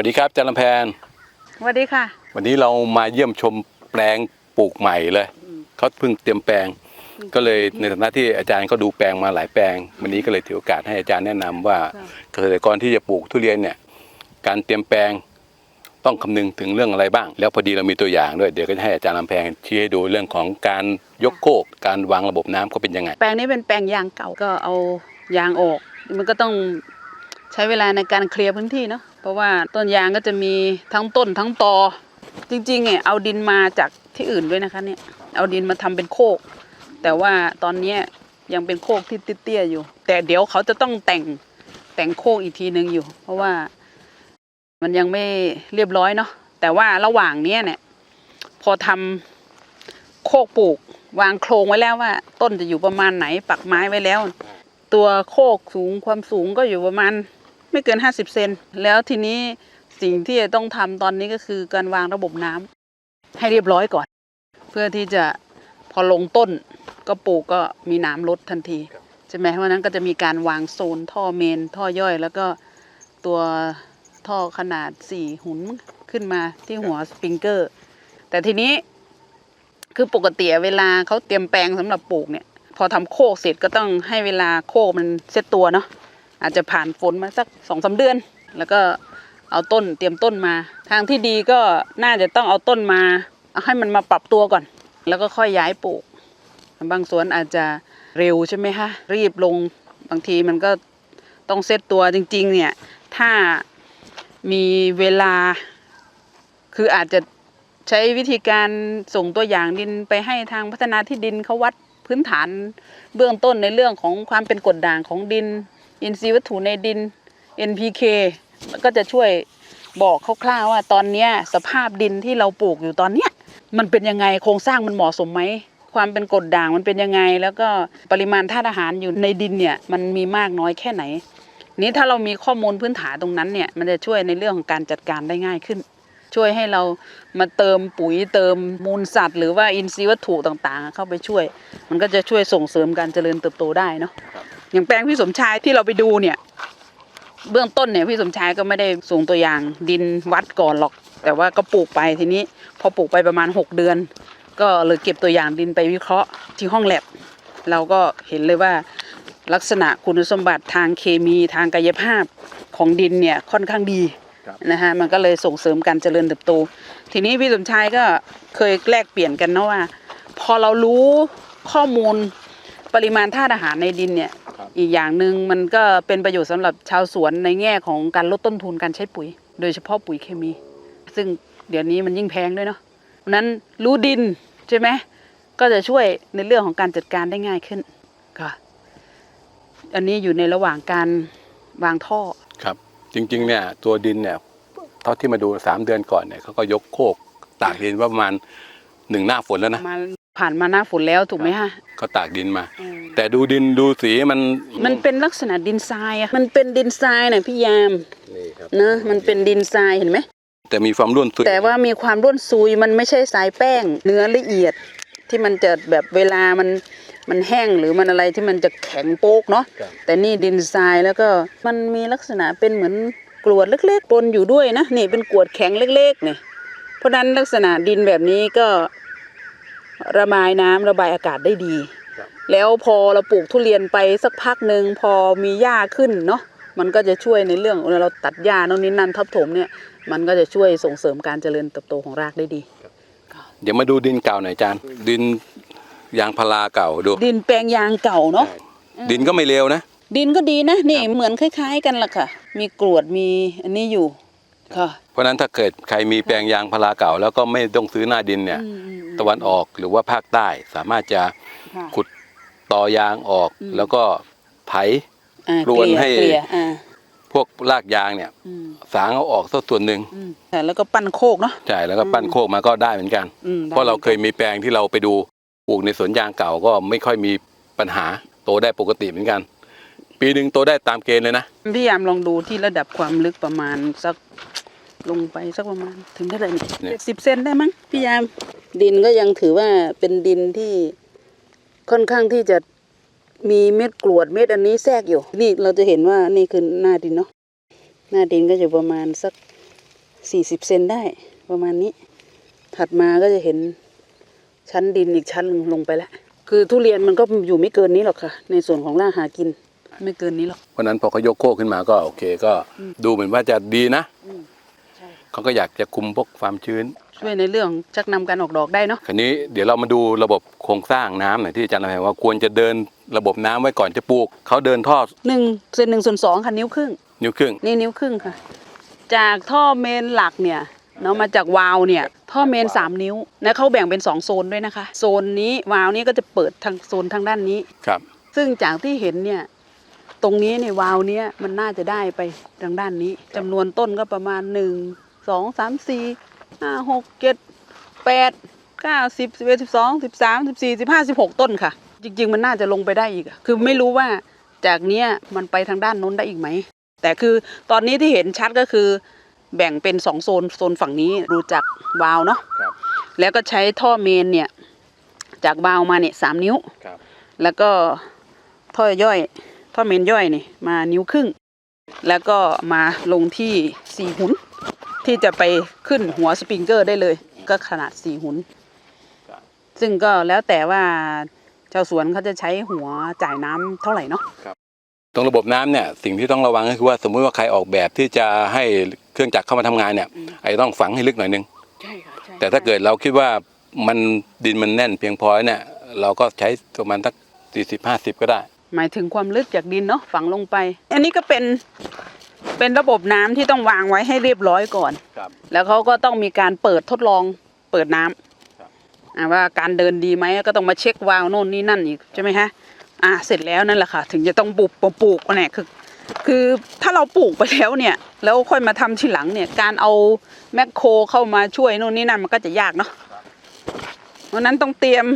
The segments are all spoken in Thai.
วัสดีครับอาจารย์ลำแพนสวัสดีค่ะ วันนี้เรามาเยี่ยมชมแปลงปลูกใหม่เลยเขาเพิ่งเตรียมแปลง ก็เลยในฐานะที่อาจารย์ก็ดูแปลงมาหลายแปลง วันนี้ก็เลยถือโอกาสให้อาจารย์แนะนำว่าค่ะเกษตรกรที่จะปลูกทุเรียนเนี่ย การเตรียมแปลงต้องคำนึงถึงเรื่องอะไรบ้าง แล้วพอดีเรามีตัวอย่างด้วยเดี๋ยวก็จะให้อาจารย์ลำแพงชี้ให้ดูเรื่องของการยกโคกการวางระบบน้ำก็เป็นยังไง แปลงนี้เป็นแปลงยางเก่าก็เอายางออก มันก็ต้อง ใช้เวลาในการเคลียร์พื้นที่เนาะเพราะว่าต้นยางก็จะมีทั้งต้นทั้งตอ จริงๆเนี่ยเอาดินมาจากที่อื่นด้วยนะคะเนี่ยเอาดินมาทำเป็นโคก แต่ว่าตอนนี้ยังเป็นโคกที่เตี้ยๆอยู่ แต่เดี๋ยวเขาจะต้องแต่งแต่งโคกอีกทีนึงอยู่ เพราะว่ามันยังไม่เรียบร้อยเนาะแต่ว่าระหว่างเนี้ยเนี่ยพอทำโคกปลูก วางโครงไว้แล้วว่า ต้นจะอยู่ประมาณไหนปักไม้ไว้แล้ว ตัวโคกสูงความสูงก็อยู่ประมาณ ไม่เกินห้าสิบเซนแล้วทีนี้สิ่งที่จะต้องทำตอนนี้ก็คือการวางระบบน้ำให้เรียบร้อยก่อน เพื่อที่จะพอลงต้นก็ปลูกก็มีน้ำลดทันทีใช่ไหมเพราะนั้นก็จะมีการวางโซนท่อเมน ท่อย่อย แล้วก็ตัวท่อขนาดสี่หุนขึ้นมาที่หัวสปริงเกอร์ แต่ทีนี้คือปกติเวลาเขาเตรียมแปลงสำหรับปลูกเนี่ย พอทำโคกเสร็จก็ต้องให้เวลาโคกมันเซ็ตตัวเนาะ อาจจะผ่านฝนมาสักสองสาเดือน แล้วก็เอาต้นเตรียมต้นมา ทางที่ดีก็น่าจะต้องเอาต้นมาเอาให้มันมาปรับตัวก่อน แล้วก็ค่อยย้ายปลูก บางสวนอาจจะเร็วใช่ไหมคะรีบลงบางทีมันก็ต้องเซตตัวจริง ๆ เนี่ยถ้ามีเวลา คืออาจจะใช้วิธีการส่งตัวอย่างดินไปให้ทางพัฒนาที่ดินเขาวัดพื้นฐานเบื้องต้นในเรื่องของความเป็นกดด่างของดิน อินทรีย์วัตถุในดิน NPK ก็จะช่วยบอกคร่าวๆว่าตอนนี้สภาพดินที่เราปลูกอยู่ตอนเนี้ยมันเป็นยังไงโครงสร้างมันเหมาะสมไหมความเป็นกรดด่างมันเป็นยังไง แล้วก็ปริมาณธาตุอาหารอยู่ในดินเนี่ยมันมีมากน้อยแค่ไหน นี้ถ้าเรามีข้อมูลพื้นฐานตรงนั้นเนี่ยมันจะช่วยในเรื่องของการจัดการได้ง่ายขึ้น ช่วยให้เรามาเติมปุ๋ยเติมมูลสัตว์ หรือว่าอินทรีย์วัตถุต่างๆ เข้าไปช่วย มันก็จะช่วยส่งเสริมการเจริญเติบโตได้เนาะอย่างแปลงพี่สมชายที่เราไปดูเนี่ย เบื้องต้นเนี่ยพี่สมชายก็ไม่ได้ส่งตัวอย่างดินวัดก่อนหรอก แต่ว่าก็ปลูกไปทีนี้ พอปลูกไปประมาณ 6 เดือน ก็เลยเก็บตัวอย่างดินไปวิเคราะห์ที่ห้องแลบเราก็เห็นเลยว่าลักษณะคุณสมบัติทางเคมีทางกายภาพของดินเนี่ยค่อนข้างดีครับ นะฮะมันก็เลยส่งเสริมการเจริญเติบโต ทีนี้พี่สมชายก็เคยแลกเปลี่ยนกันเนาะว่า พอเรารู้ข้อมูลปริมาณธาตุอาหารในดินเนี่ยครับอีกอย่างหนึ่งมันก็เป็นประโยชน์สำหรับชาวสวนในแง่ของการลดต้นทุนการใช้ปุ๋ย โดยเฉพาะปุ๋ยเคมี ซึ่งเดี๋ยวนี้มันยิ่งแพงด้วยเนาะเพราะฉะนั้นรู้ดินใช่ไหมก็จะช่วยในเรื่องของการจัดการได้ง่ายขึ้นค่ะอันนี้อยู่ในระหว่างการวางท่อครับ จริงๆเนี่ยตัวดินเนี่ยเท่าที่มาดูสามเดือนก่อนเนี่ยเขาก็ยกโคกตากดินว่าประมาณหนึ่งหน้าฝนแล้วนะมาผ่านมาหน้าฝนแล้วถูกไหมฮะก็ตากดินมาอืมแต่ดูดินดูสีมันมันเป็นลักษณะดินทรายอะมันเป็นดินทรายนะพี่ยามนี่ครับนะมันเป็นดินทรายเห็นไหมแต่มีความร่วนซุยแต่ว่ามีความร่วนซุยมันไม่ใช่ทรายแป้ง เนื้อละเอียดที่มันจะแบบเวลามัน มันแห้งหรือมันอะไรที่มันจะแข็งโป๊กเนาะครับแต่นี่ดินทรายแล้วก็มันมีลักษณะเป็นเหมือนกรวดเล็กๆปนอยู่ด้วยนะนี่เป็นกรวดแข็งเล็กๆเนี่ยเพราะฉะนั้นลักษณะดินแบบนี้ก็ระบายน้ำระบายอากาศได้ดีครับแล้วพอเราปลูกทุเรียนไปสักพักหนึ่งพอมีหญ้าขึ้นเนาะมันก็จะช่วยในเรื่องเวลาเราตัดหญ้าโน่นนี่นั่นทับถมเนี่ยมันก็จะช่วยส่งเสริมการเจริญเติบโตของรากได้ดี เดี๋ยวมาดูดินเก่าหน่อยอาจารย์ดิน ยางพาราเก่าดู ดินแปลงยางเก่าเนาะดินก็ไม่เลวนะ ดินก็ดีนะนี่เหมือนคล้าย ๆ กันละค่ะ มีกรวดมีอันนี้อยู่ค่ะเพราะฉะนั้นถ้าเกิดใครมีแปลงยางพาราเก่า แล้วก็ไม่ต้องซื้อหน้าดินเนี่ยอืมอืมอืมตะวันออกหรือว่าภาคใต้สามารถจะค่ะขุดตอยางออกอืมแล้วก็ไถอ่าพรวนให้เกลี่ยอ่าพวกรากยางเนี่ยอืมสางเอาออกสักส่วนหนึ่งอืมค่ะแล้วก็ปั้นโคกเนาะใช่แล้วก็ปั้นโคกมาก็ได้เหมือนกันอืมเพราะเราเคยมีแปลงที่เราไปดู ปลูกในสวนยางเก่าก็ไม่ค่อยมีปัญหาโตได้ปกติเหมือนกัน ปีหนึ่งโตได้ตามเกณฑ์เลยนะพี่ยามลองดูที่ระดับความลึกประมาณสักลงไปสักประมาณถึงเท่าไหร่เนี่ยเนี่ยเจ็ดสิบเซนได้มั้งพี่ยามดินก็ยังถือว่าเป็นดินที่ค่อนข้างที่จะมีเม็ดกรวดเม็ดอันนี้แทรกอยู่ นี่เราจะเห็นว่านี่คือหน้าดินเนาะหน้าดินก็จะประมาณสักสี่สิบเซนได้ประมาณนี้ ถัดมาก็จะเห็น ชั้นดินอีกชั้นหนึ่งลงไปแล้วคือทุเรียนมันก็อยู่ไม่เกินนี้หรอกค่ะ ในส่วนของรากหากินไม่เกินนี้หรอกเพราะฉะนั้นพอเขายกโคกขึ้นมาก็โอเคก็ดูเหมือนว่าจะดีนะใช่เขาก็อยากจะคุมพวกความชื้น ช่วยในเรื่องชักนำการออกดอกได้เนาะคราวนี้เดี๋ยวเรามาดูระบบโครงสร้างน้ำหน่อยที่อาจารย์แพงว่าควรจะเดินระบบน้ำไว้ก่อนจะปลูกเขาเดินท่อหนึ่งเซนหนึ่งส่วนสองค่ะนิ้วครึ่ง นิ้วครึ่งนี่นิ้วครึ่งค่ะ จากท่อเมนหลักเนี่ยเนาะมาจากวาล์วเนี่ย ท่อเมนสามนิ้วนะเขาแบ่งเป็นสองโซนด้วยนะคะ โซนนี้วาล์วนี้ก็จะเปิดทางโซนทางด้านนี้ ครับ ซึ่งจากที่เห็นเนี่ยตรงนี้เนี่ยวาล์วเนี้ยมันน่าจะได้ไปทางด้านนี้จำนวนต้นก็ประมาณหนึ่งสองสามสี่ห้าหกเจ็ดแปดเก้าสิบสิบเอ็ดสิบสองสิบสามสิบสี่สิบห้าสิบหกต้นค่ะ จริง ๆ มันน่าจะลงไปได้อีกอะคือไม่รู้ว่าจากเนี้ยมันไปทางด้านโน้นได้อีกไหม แต่คือตอนนี้ที่เห็นชัดก็คือ แบ่งเป็นสองโซนโซนฝั่งนี้ดูจากวาล์วเนาะครับแล้วก็ใช้ท่อเมนเนี่ยจากวาล์วมาเนี่ยสามนิ้ว ครับ แล้วก็ท่อย่อย ท่อเมนย่อยนี่มานิ้วครึ่ง แล้วก็มาลงที่สี่หุน ที่จะไปขึ้นหัวสปริงเกอร์ได้เลย ก็ขนาดสี่หุน ครับ ซึ่งก็แล้วแต่ว่าชาวสวนเขาจะใช้หัวจ่ายน้ำเท่าไหร่เนาะ ตรงระบบน้ำเนี่ยสิ่งที่ต้องระวังก็คือว่าสมมุติว่าใครออกแบบที่จะให้ เครื่องจักรเข้ามาทำงานเนี่ยอืมไอ้ต้องฝังให้ลึกหน่อยนึงใช่ค่ะใช่แต่ถ้าเกิดเราคิดว่ามันดินมันแน่นเพียงพอเนี่ยเราก็ใช้ประมาณสักสี่สิบห้าสิบก็ได้ หมายถึงความลึกจากดินเนาะฝังลงไป อันนี้ก็เป็นเป็นระบบน้ำที่ต้องวางไว้ให้เรียบร้อยก่อนครับแล้วเขาก็ต้องมีการเปิดทดลองเปิดน้ำครับอ่าว่าการเดินดีไหมก็ต้องมาเช็ควาล์วโน่นนี่นั่นอีกใช่ไหมฮะอ่าเสร็จแล้วนั่นแหละค่ะ ถึงจะต้องปลูกปลูกเนี่ยคือ คือถ้าเราปลูกไปแล้วเนี่ย แล้วค่อยมาทำทีหลังเนี่ย การเอาแมคโครเข้ามาช่วยโน่นนี่นั่นมันก็จะยากเนาะเพราะฉะนั้นต้องเตรียม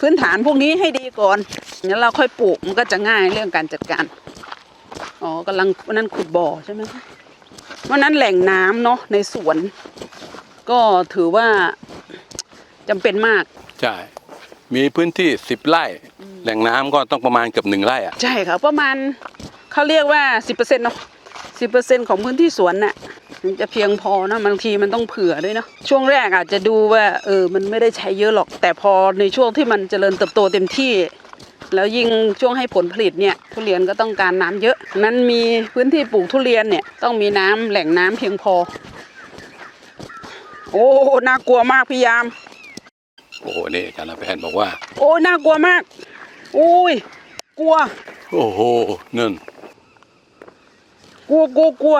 พื้นฐานพวกนี้ให้ดีก่อนแล้วเราค่อยปลูกมันก็จะง่ายเรื่องการจัดการอ๋อกำลังวันนั้นขุดบ่อใช่ไหมคะวันนั้นแหล่งน้ำเนาะในสวน ก็ถือว่าจำเป็นมากใช่มีพื้นที่สิบไร่ แหล่งน้ำก็ต้องประมาณเกือบหนึ่งไร่อะใช่ค่ะประมาณ เขาเรียกว่าสิบเปอร์เซ็นต์เนาะสิบเปอร์เซ็นของพื้นที่สวนน่ะมันจะเพียงพอนะบางทีมันต้องเผื่อด้วยเนาะช่วงแรกอาจจะดูว่าเออมันไม่ได้ใช้เยอะหรอก แต่พอในช่วงที่มันเจริญเติบโตเต็มที่ แล้วยิ่งช่วงให้ผลผลิตเนี่ยทุเรียนก็ต้องการน้ำเยอะนั้นมีพื้นที่ปลูกทุเรียนเนี่ยต้องมีน้ำแหล่งน้ำเพียงพอ โอ้น่ากลัวมากพี่ยามโอ้โหนี่อาจารย์แพนบอกว่า โอ้ยน่ากลัวมาก อุ้ยกลัว โอ้โหนั่น กลัวกลัวกลัว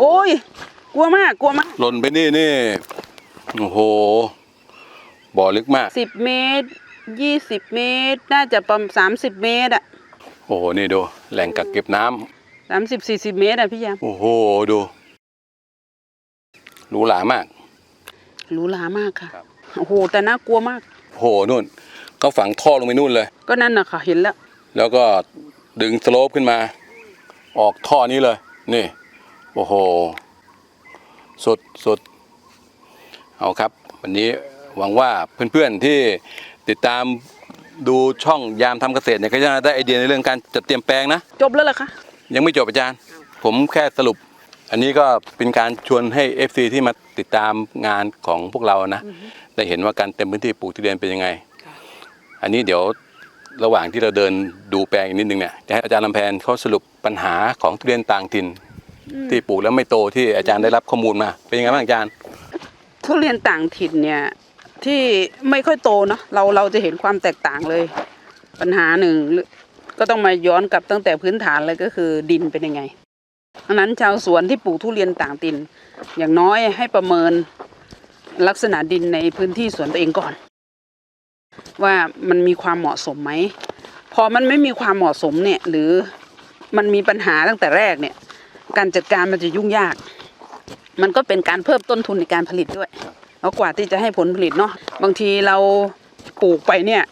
โอ้ยกลัวมากกลัวมากหล่นไปนี่นี่โอ้โหบ่อลึกมากสิบเมตรยี่สิบเมตร น่าจะประมาณสามสิบเมตรอะโอ้โหนี่ดูแหล่งกักเก็บน้ำสามสิบสี่สิบเมตรอะพี่ยามโอ้โหดูหรูหรามากหรูหรามากค่ะครับโอ้โหแต่น่ากลัวมากโอ้โหนู่นเขาฝังท่อลงไปนู่นเลย ก็นั่นน่ะค่ะเห็นแล้ว แล้วก็ดึงสโลปขึ้นมา ออกท่อนี้เลย นี่ โอ้โห สุดสุดเอาครับ วันนี้หวังว่าเพื่อนๆที่ติดตามดูช่องยามทำเกษตรเนี่ยก็จะได้ไอเดียในเรื่องการจัดเตรียมแปลงนะ จบแล้วเหรอคะ ยังไม่จบอาจารย์ ผมแค่สรุป อันนี้ก็เป็นการชวนให้ FC ที่มาติดตามงานของพวกเรานะ ได้เห็นว่าการเต็มพื้นที่ปลูกทุเรียนเป็นยังไงค่ะอันนี้เดี๋ยวระหว่างที่เราเดินดูแปลงอีกนิดนึงเนี่ยจะให้อาจารย์ลำแพนเขาสรุป ปัญหาของทุเรียนต่างถิ่น ที่ปลูกแล้วไม่โตที่อาจารย์ได้รับข้อมูลมา เป็นยังไงบ้างอาจารย์ ทุเรียนต่างถิ่นเนี่ยที่ไม่ค่อยโตเนาะเราเราจะเห็นความแตกต่างเลย ปัญหาหนึ่งก็ต้องมาย้อนกลับตั้งแต่พื้นฐานเลยก็คือดินเป็นยังไงดังนั้นชาวสวนที่ปลูกทุเรียนต่างถิ่น อย่างน้อยให้ประเมินลักษณะดินในพื้นที่สวนตัวเองก่อน ว่ามันมีความเหมาะสมไหมพอมันไม่มีความเหมาะสมเนี่ยหรือ มันมีปัญหาตั้งแต่แรกเนี่ย การจัดการมันจะยุ่งยาก มันก็เป็นการเพิ่มต้นทุนในการผลิตด้วยแล้วกว่าที่จะให้ผลผลิตเนาะบางทีเราปลูกไปเนี่ย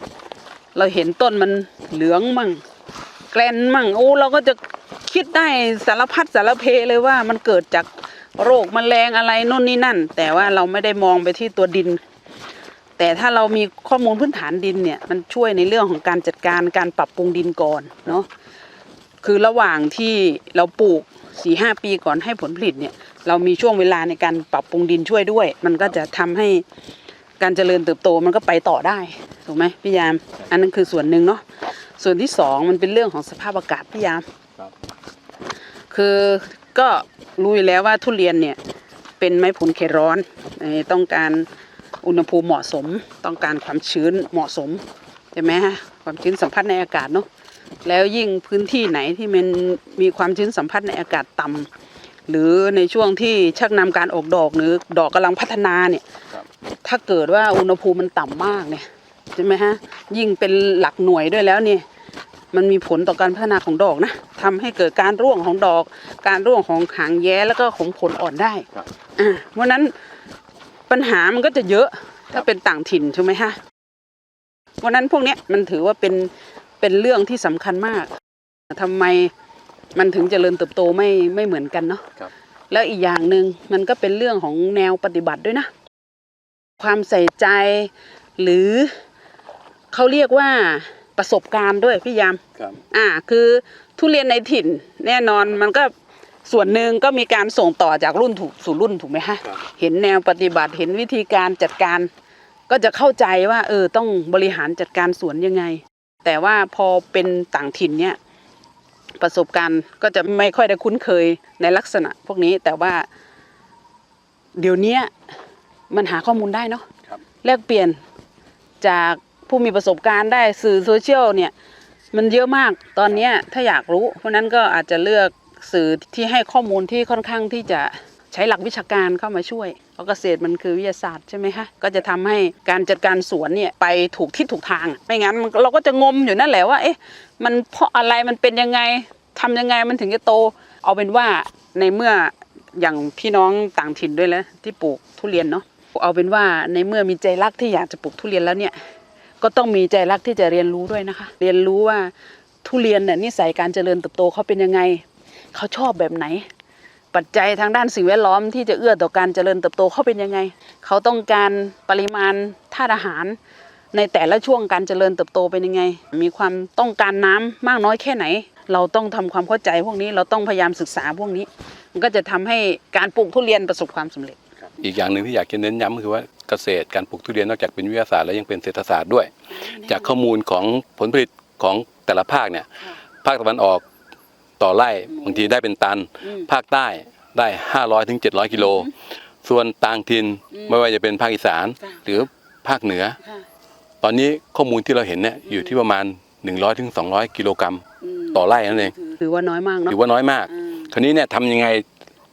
เราเห็นต้นมันเหลืองมั่ง แกลนมั่งโอ้เราก็จะคิดได้สารพัดสารเพเลยว่ามันเกิดจากโรคแมลงอะไรโน่นนี่นั่น แต่ว่าเราไม่ได้มองไปที่ตัวดิน แต่ถ้าเรามีข้อมูลพื้นฐานดินเนี่ย มันช่วยในเรื่องของการจัดการการปรับปรุงดินก่อนเนาะ คือระหว่างที่เราปลูกสี่ห้าปีก่อนให้ผลผลิตเนี่ย เรามีช่วงเวลาในการปรับปรุงดินช่วยด้วย มันก็จะทำให้การเจริญเติบโตมันก็ไปต่อได้ถูกไหมพี่ยาม อันนั้นคือส่วนหนึ่งเนาะส่วนที่สองมันเป็นเรื่องของสภาพอากาศพี่ยามครับคือก็รู้อยู่แล้วว่าทุเรียนเนี่ยเป็นไม้ผลเขตร้อนเอ่อต้องการอุณหภูมิเหมาะสม ต้องการความชื้นเหมาะสมใช่ไหมฮะความชื้นสัมผัสในอากาศเนาะ แล้วยิ่งพื้นที่ไหนที่มันมีความชื้นสัมผัสในอากาศต่ำหรือในช่วงที่ชักนำการออกดอกหรือดอกกำลังพัฒนาเนี่ยครับถ้าเกิดว่าอุณหภูมิมันต่ำมากเนี่ยใช่ไหมฮะยิ่งเป็นหลักหน่วยด้วยแล้วเนี่ยมันมีผลต่อการพัฒนาของดอกนะทำให้เกิดการร่วงของดอก การร่วงของหางแย้แล้วก็ของผลอ่อนได้ครับอ่าเพราะฉะนั้นปัญหามันก็จะเยอะถ้าเป็นต่างถิ่นใช่ไหมฮะเพราะฉะนั้นพวกเนี้ยมันถือว่าเป็น เป็นเรื่องที่สำคัญมากทำไมมันถึงเจริญเติบโตไม่ไม่เหมือนกันเนาะครับแล้วอีกอย่างหนึ่งมันก็เป็นเรื่องของแนวปฏิบัติด้วยนะ ความใส่ใจหรือเขาเรียกว่าประสบการณ์ด้วยพี่ยามครับอ่า คือทุเรียนในถิ่นแน่นอนมันก็ส่วนหนึ่งก็มีการส่งต่อจากรุ่นถูกสู่รุ่นถูกไหมฮะครับเห็นแนวปฏิบัติเห็นวิธีการจัดการ ก็จะเข้าใจว่า เออต้องบริหารจัดการสวนยังไง แต่ว่าพอเป็นต่างถิ่นเนี่ยประสบการณ์ก็จะไม่ค่อยได้คุ้นเคยในลักษณะ พวกนี้แต่ว่า เดี๋ยวเนี้ยมันหาข้อมูลได้เนาะครับแลกเปลี่ยนจากผู้มีประสบการณ์ได้สื่อโซเชียลเนี่ย มันเยอะมากตอนเนี้ยถ้าอยากรู้ เพราะฉะนั้นก็อาจจะเลือกสื่อที่ให้ข้อมูลที่ค่อนข้างที่จะใช้หลักวิชาการเข้ามาช่วยเพ ราะเกษตรมันคือวิทยาศาสตร์ใช่ไหมคะก็จะทำให้การจัดการสวนเนี่ยไปถูกทิศถูกทาง ไม่งั้นมันเราก็จะงมอยู่นั่นแหละว่าเอ๊ะมันเพราะอะไรมันเป็นยังไงทำยังไงมันถึงจะโต เอาเป็นว่าในเมื่ออย่างพี่น้องต่างถิ่นด้วยแล้วที่ปลูกทุเรียนเนาะเอาเป็นว่าในเมื่อมีใจรักที่อยากจะปลูกทุเรียนแล้วเนี่ยก็ต้องมีใจรักที่จะเรียนรู้ด้วยนะคะ เรียนรู้ว่าทุเรียนเนี่ยนิสัยการเจริญเติบโตเขาเป็นยังไง เขาชอบแบบไหน ปัจจัยทางด้านสิ่งแวดล้อมที่จะเอื้อต่อการเจริญเติบโตเขาเป็นยังไง เขาต้องการปริมาณธาตุอาหาร ในแต่ละช่วงการเจริญเติบโตเป็นยังไง มีความต้องการน้ำมากน้อยแค่ไหน เราต้องทำความเข้าใจพวกนี้เราต้องพยายามศึกษาพวกนี้ มันก็จะทำให้การปลูกทุเรียนประสบความสำเร็จ อีกอย่างหนึ่งที่อยากจะเน้นย้ำคือว่าเกษตรการปลูกทุเรียนนอกจากเป็นวิทยาศาสตร์แล้วยังเป็นเศรษฐศาสตร์ด้วย จากข้อมูลของผลผลิตของแต่ละภาคเนี่ยภาคตะวันออก ต่อไร่บางทีได้เป็นตันอืมภาคใต้ได้ 500ถึง700 กิโล ส่วนต่างถิ่นอืมไม่ว่าจะเป็นภาคอีสานค่ะหรือภาคเหนือค่ะตอนนี้ข้อมูลที่เราเห็นเนี่ยอยู่ที่ประมาณ 100ถึง200 กิโลกรัมมต่อไร่นั่นเองถือว่าน้อยมากเนาะถือว่าน้อยมากอืมคราวนี้เนี่ยทำยังไง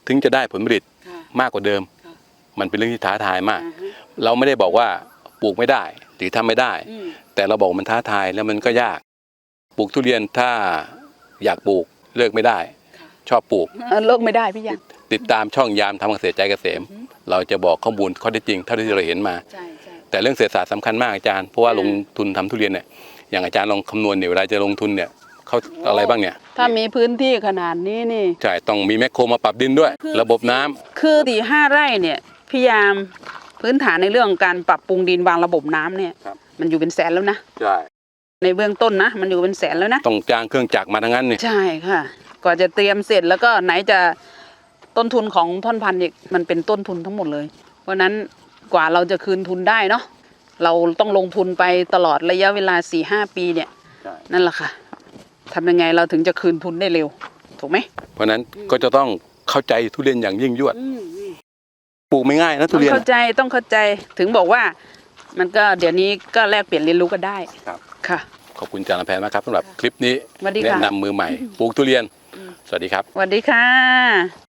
ถึงจะได้ผลผลิตค่ะมากกว่าเดิมค่ะมันเป็นเรื่องที่ท้าทายมากอ่าฮะเราไม่ได้บอกว่าปลูกไม่ได้หรือทำไม่ได้อืมแต่เราบอกมันท้าทายแล้วมันก็ยาก ปลูกทุเรียนถ้าอยากปลูก เลิกไม่ได้ค่ะชอบปลูกเออเลิกไม่ได้พี่ยังติดตามช่องยามทำเกษตรใจเกษมอือฮึเราจะบอกข้อมูลข้อเท็จจริงเท่าที่เราเห็นมาใช่ใช่แต่เรื่องเศรษฐศาสตร์สำคัญมากอาจารย์เพราะว่าอ่าลงทุนทำทุเรียนเนี่ยอย่างอาจารย์ลองคำนวณเนี่ยเวลาจะลงทุนเนี่ยเขาอะไรบ้างเนี่ย ถ้ามีพื้นที่ขนาดนี้นี่ใช่ต้องมีแมคโครมาปรับดินด้วยคือระบบน้ำคือสี่ห้าไร่เนี่ยพยายามพื้นฐานในเรื่องของการปรับปรุงดินวางระบบน้ำเนี่ยครับมันอยู่เป็นแสนแล้วนะใช่ ในเบื้องต้นนะ มันอยู่เป็นแสนแล้วนะ ต้องจ้างเครื่องจักรมาทั้งนั้นเนี่ยใช่ค่ะกว่าจะเตรียมเสร็จแล้วก็ไหนจะต้นทุนของท่อนพันธุ์อีกมันเป็นต้นทุนทั้งหมดเลย เพราะฉะนั้นกว่าเราจะคืนทุนได้เนาะเราต้องลงทุนไปตลอดระยะเวลาสี่ห้าปีเนี่ยใช่นั่นแหละค่ะทำยังไงเราถึงจะคืนทุนได้เร็ว ถูกไหมเพราะฉะนั้นก็จะต้องเข้าใจทุเรียนอย่างยิ่งยวดปลูกไม่ง่ายนะทุต้องเรียนเข้าใจต้องเข้าใจถึงบอกว่า มันก็เดี๋ยวนี้ก็แลกเปลี่ยนเรียนรู้กันได้ครับ ค่ะ ขอบคุณอาจารย์ลำแพนมากครับสำหรับคลิปนี้สวัสดีแนะค่ะนำมือใหม่ปลูกทุเรียน สวัสดีครับ สวัสดีค่ะ